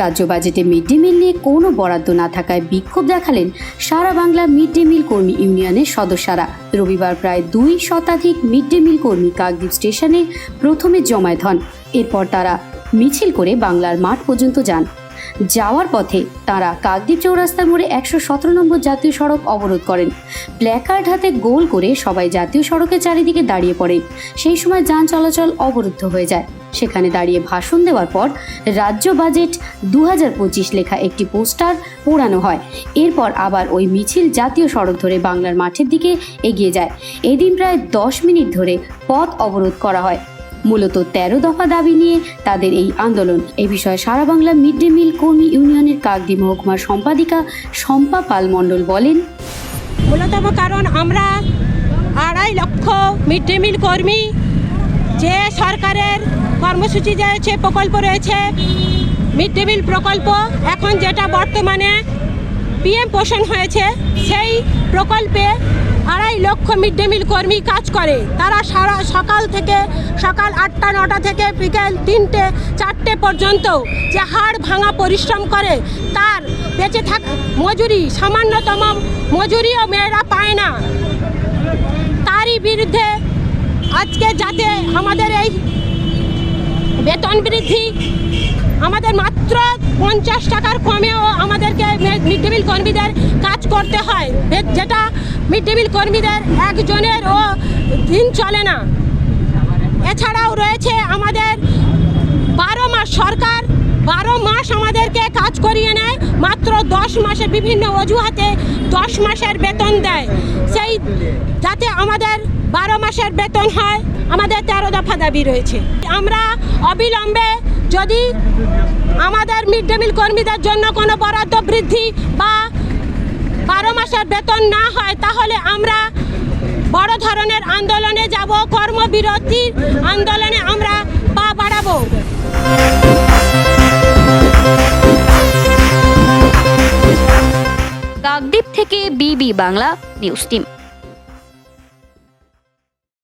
রাজ্য বাজেটে mid day মিল নিয়ে কোনো বরাদ্দ না থাকায় বিক্ষোভ দেখালেন সারা বাংলা মিড ডে মিল কর্মী ইউনিয়নের সদস্যরা। রবিবার প্রায় দুই শতাধিক মিড ডে মিল কর্মী কাকদ্বীপ স্টেশনে প্রথমে জমায়েত হন। এরপর তারা মিছিল করে বাংলার মাঠ পর্যন্ত যান। যাওয়ার পথে তারা কাকদ্বীপ চৌরাস্তার মোড়ে একশো সতেরো নম্বর জাতীয় সড়ক অবরোধ করেন। প্ল্যাকার্ড হাতে গোল করে সবাই জাতীয় সড়কের চারিদিকে দাঁড়িয়ে পড়ে সেই সময় যান চলাচল অবরুদ্ধ হয়ে যায়। সেখানে দাঁড়িয়ে ভাষণ দেওয়ার পর রাজ্য বাজেট দু লেখা একটি পোস্টার পোড়ানো হয়। এরপর আবার ওই মিছিল জাতীয় সড়ক ধরে বাংলার মাঠের দিকে এগিয়ে যায়। এদিন প্রায় দশ মিনিট ধরে পথ অবরোধ করা হয়। মূলত তেরো দফা দাবি নিয়ে তাদের এই আন্দোলন। এ বিষয়ে সারা বাংলা মিড ডে মিল কর্মী ইউনিয়নের কাকদি মহকুমার সম্পাদিকা শম্পা পাল মণ্ডল বলেন মূলতম কারণ আমরা আড়াই লক্ষ মিড ডে মিল কর্মী, যে সরকারের কর্মসূচি রয়েছে প্রকল্প রয়েছে, মিড ডে মিল প্রকল্প, এখন যেটা বর্তমানে পিএম পোষণ হয়েছে, সেই প্রকল্পে আড়াই লক্ষ মিড ডে মিল কর্মী কাজ করে। তারা সারা সকাল থেকে সকাল আটটা, নটা থেকে বিকেল তিনটে, চারটে পর্যন্ত যে হাড় ভাঙা পরিশ্রম করে, তার বেঁচে থাক, মজুরি, সামান্যতম মজুরিও মেয়েরা পায় না। তারই বিরুদ্ধে আজকে যাতে আমাদের এই বেতন বৃদ্ধি আমাদের মাত্র পঞ্চাশ টাকার কমেও আমাদেরকে মিড ডে মিল কর্মীদের কাজ করতে হয়। যেটা মিড ডে মিল কর্মীদের একজনের ও দিন চলে না। এছাড়াও রয়েছে আমাদের বারো মাস সরকার, বারো মাস আমাদেরকে কাজ করিয়ে নেয়, মাত্র দশ মাসে বিভিন্ন অজুহাতে দশ মাসের বেতন দেয়। সেই যাতে আমাদের বারো মাসের বেতন হয়, আমাদের তেরো দফা দাবি রয়েছে। আমরা অবিলম্বে যদি আমাদের মিড ডে মিল কর্মীদের জন্য কোনো বরাদ্দ বৃদ্ধি বা বারো মাসের বেতন না হয়, তাহলে আমরা বড় ধরনের আন্দোলনে যাব, কর্মবিরতির আন্দোলনে আমরা পা বাড়াব। কাকদ্বীপ থেকে বিবি বাংলা, নিউজ টিম।